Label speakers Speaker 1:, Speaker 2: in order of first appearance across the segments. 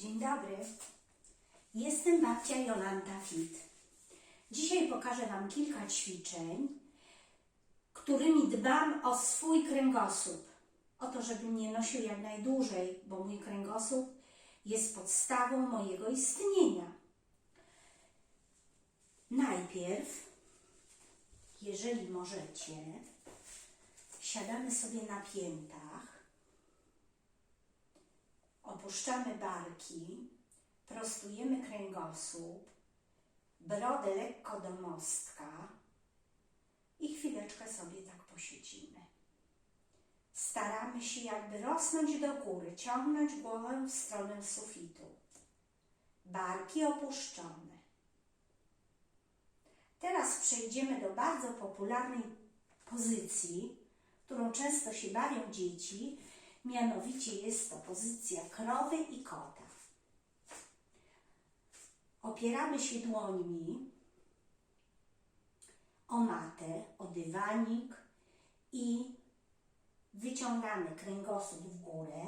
Speaker 1: Dzień dobry. Jestem babcia Jolanta Fit. Dzisiaj pokażę Wam kilka ćwiczeń, którymi dbam o swój kręgosłup. O to, żeby mnie nosił jak najdłużej, bo mój kręgosłup jest podstawą mojego istnienia. Najpierw, jeżeli możecie, siadamy sobie na piętach, opuszczamy barki, prostujemy kręgosłup, brodę lekko do mostka i chwileczkę sobie tak posiedzimy. Staramy się jakby rosnąć do góry, ciągnąć głowę w stronę sufitu. Barki opuszczone. Teraz przejdziemy do bardzo popularnej pozycji, którą często się bawią dzieci, mianowicie jest to pozycja krowy i kota. Opieramy się dłońmi o matę, o dywanik i wyciągamy kręgosłup w górę.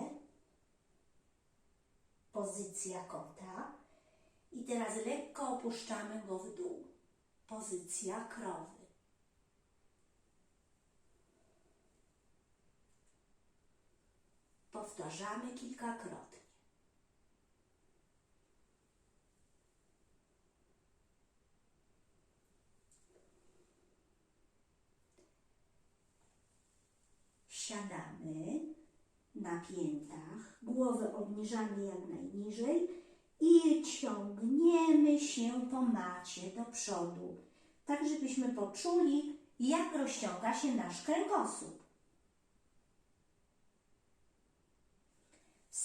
Speaker 1: Pozycja kota. I teraz lekko opuszczamy go w dół. Pozycja krowy. Powtarzamy kilkakrotnie. Siadamy na piętach, głowę obniżamy jak najniżej i ciągniemy się po macie do przodu, tak żebyśmy poczuli, jak rozciąga się nasz kręgosłup.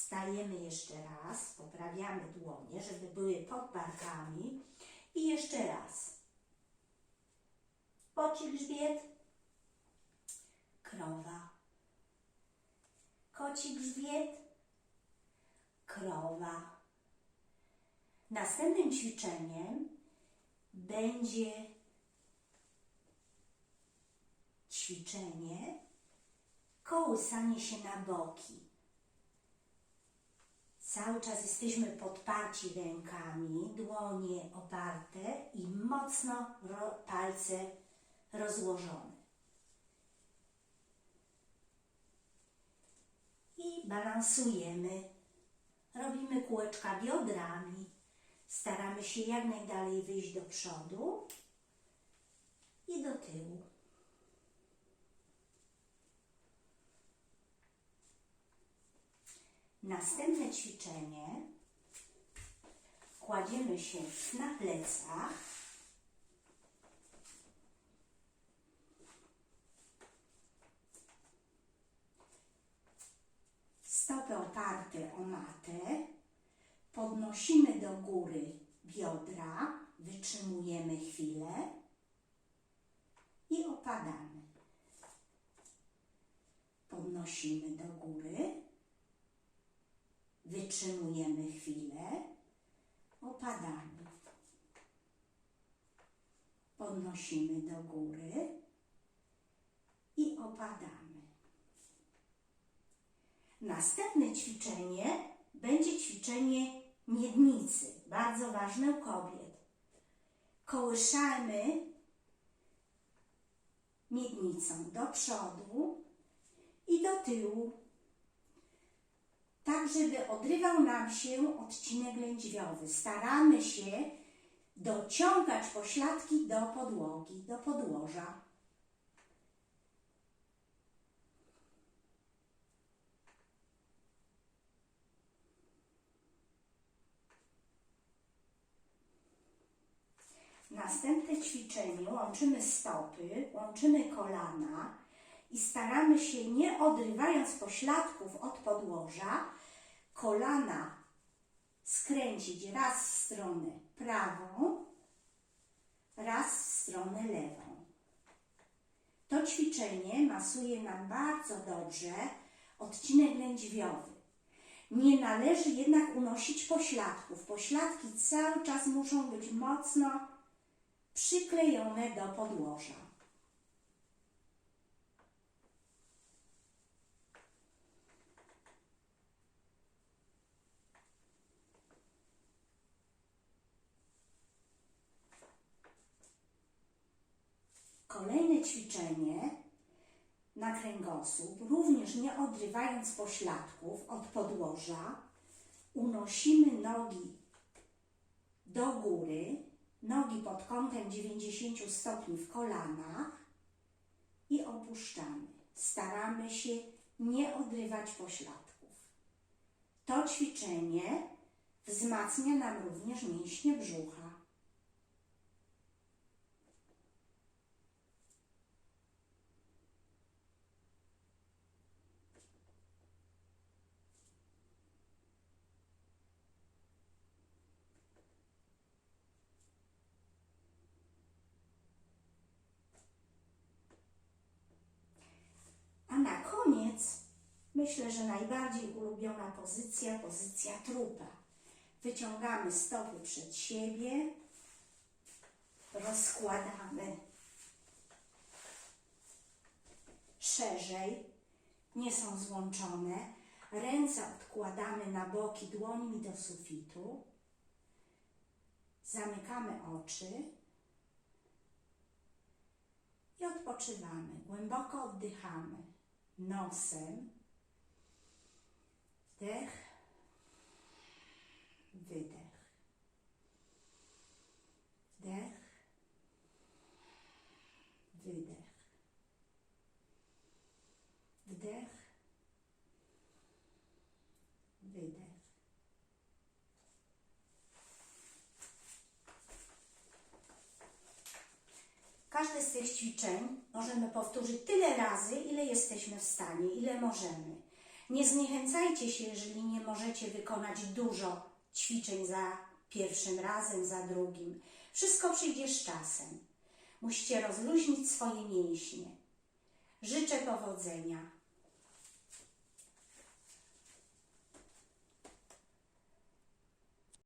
Speaker 1: Wstajemy jeszcze raz, poprawiamy dłonie, żeby były pod barkami i jeszcze raz. Koci grzbiet, krowa. Koci grzbiet, krowa. Następnym ćwiczeniem będzie ćwiczenie kołysanie się na boki. Cały czas jesteśmy podparci rękami, dłonie oparte i mocno ro, palce rozłożone. I balansujemy. Robimy kółeczka biodrami. Staramy się jak najdalej wyjść do przodu i do tyłu. Następne ćwiczenie kładziemy się na plecach. Stopy oparte o matę. Podnosimy do góry biodra, wytrzymujemy chwilę i opadamy. Podnosimy do góry. Wytrzymujemy chwilę, opadamy. Podnosimy do góry i opadamy. Następne ćwiczenie będzie ćwiczenie miednicy, bardzo ważne u kobiet. Kołyszamy miednicą do przodu i do tyłu tak żeby odrywał nam się odcinek lędźwiowy. Staramy się dociągać pośladki do podłogi, do podłoża. Następne ćwiczenie łączymy stopy, łączymy kolana i staramy się, nie odrywając pośladków od podłoża, kolana skręcić raz w stronę prawą, raz w stronę lewą. To ćwiczenie masuje nam bardzo dobrze odcinek lędźwiowy. Nie należy jednak unosić pośladków. Pośladki cały czas muszą być mocno przyklejone do podłoża. Kolejne ćwiczenie na kręgosłup, również nie odrywając pośladków od podłoża, unosimy nogi do góry, nogi pod kątem 90 stopni w kolanach i opuszczamy. Staramy się nie odrywać pośladków. To ćwiczenie wzmacnia nam również mięśnie brzucha. Myślę, że najbardziej ulubiona pozycja, pozycja trupa. Wyciągamy stopy przed siebie, rozkładamy szerzej, nie są złączone. Ręce odkładamy na boki dłońmi do sufitu. Zamykamy oczy i odpoczywamy. Głęboko oddychamy nosem. Wdech, wydech. Wdech, wydech. Wdech, wydech. Każde z tych ćwiczeń możemy powtórzyć tyle razy, ile jesteśmy w stanie, ile możemy. Nie zniechęcajcie się, jeżeli nie możecie wykonać dużo ćwiczeń za pierwszym razem, za drugim. Wszystko przyjdzie z czasem. Musicie rozluźnić swoje mięśnie. Życzę powodzenia.